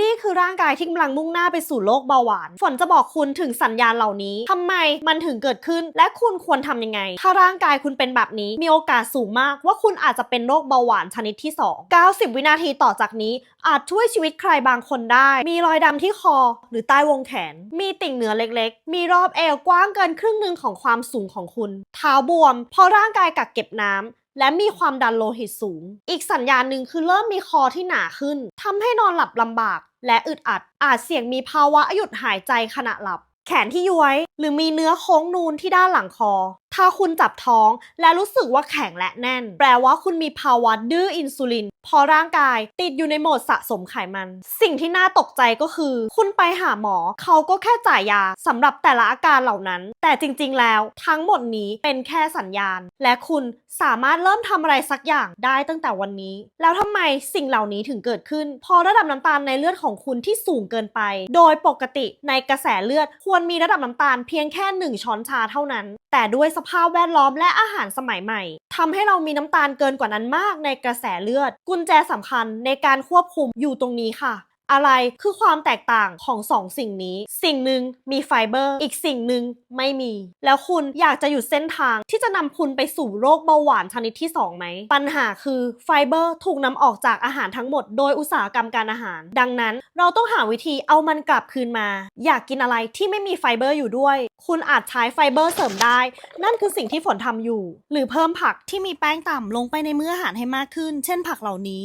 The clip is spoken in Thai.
นี่คือร่างกายที่กำลังมุ่งหน้าไปสู่โรคเบาหวาน ฝนจะบอกคุณถึงสัญญาณเหล่านี้ทำไมมันถึงเกิดขึ้น และคุณควรทำยังไง ถ้าร่างกายคุณเป็นแบบนี้ มีโอกาสสูงมากว่าคุณอาจจะเป็นโรคเบาหวานชนิดที่ 2 90 วินาทีต่อจากนี้ อาจช่วยชีวิตใครบางคนได้ มีรอยดำที่คอ หรือใต้วงแขน มีติ่งเนื้อเล็กๆ มีรอบเอวกว้างเกินครึ่งหนึ่งของความสูงของคุณ เท้าบวม เพราะร่างกายกักเก็บน้ำ และมีความดันโลหิตสูง อีกสัญญาณหนึ่งคือเริ่มมีคอที่หนาขึ้นทำให้นอนหลับลำบาก และอึดอัด อาจเสี่ยงมีภาวะหยุดหายใจขณะหลับ แขนที่ย้วย หรือมีเนื้อโค้งนูนที่ด้านหลังคอ ถ้าคุณจับท้องและรู้สึกว่าแข็งและแน่น แปลว่าคุณมีภาวะดื้ออินซูลินเพราะร่างกายติดอยู่ในโหมดสะสมไขมัน สิ่งที่น่าตกใจก็คือ คุณไปหาหมอ เขาก็แค่จ่ายยาสำหรับแต่ละอาการเหล่านั้น แต่จริงๆแล้วทั้งหมดนี้เป็นแค่สัญญาณ และคุณสามารถเริ่มทำอะไรสักอย่างได้ตั้งแต่วันนี้ แล้วทำไมสิ่งเหล่านี้ถึงเกิดขึ้นเพราะระดับน้ำตาลในเลือดของคุณที่สูงเกินไป โดยปกติในกระแสเลือดควรมีระดับน้ำตาลเพียงแค่ 1 ช้อนชาเท่านั้น แต่ด้วยสภาพแวดล้อมและอาหารสมัยใหม่ทำให้เรามีน้ำตาลเกินกว่านั้นมากในกระแสเลือด กุญแจสำคัญในการควบคุมอยู่ตรงนี้ค่ะอะไรคือความแตกต่างของสองสิ่งนี้ สิ่งหนึ่งมีไฟเบอร์ อีกสิ่งหนึ่งไม่มี แล้วคุณอยากจะหยุดเส้นทางที่จะนำคุณไปสู่โรคเบาหวานชนิดที่2ไหม ปัญหาคือไฟเบอร์ถูกนำออกจากอาหารทั้งหมดโดยอุตสาหกรรมการอาหาร ดังนั้นเราต้องหาวิธีเอามันกลับคืนมา อยากกินอะไรที่ไม่มีไฟเบอร์อยู่ด้วย คุณอาจใช้ไฟเบอร์เสริมได้ นั่นคือสิ่งที่ฝนทำอยู่ หรือเพิ่มผักที่มีแป้งต่ำลงไปในมื้ออาหารให้มากขึ้น เช่นผักเหล่านี้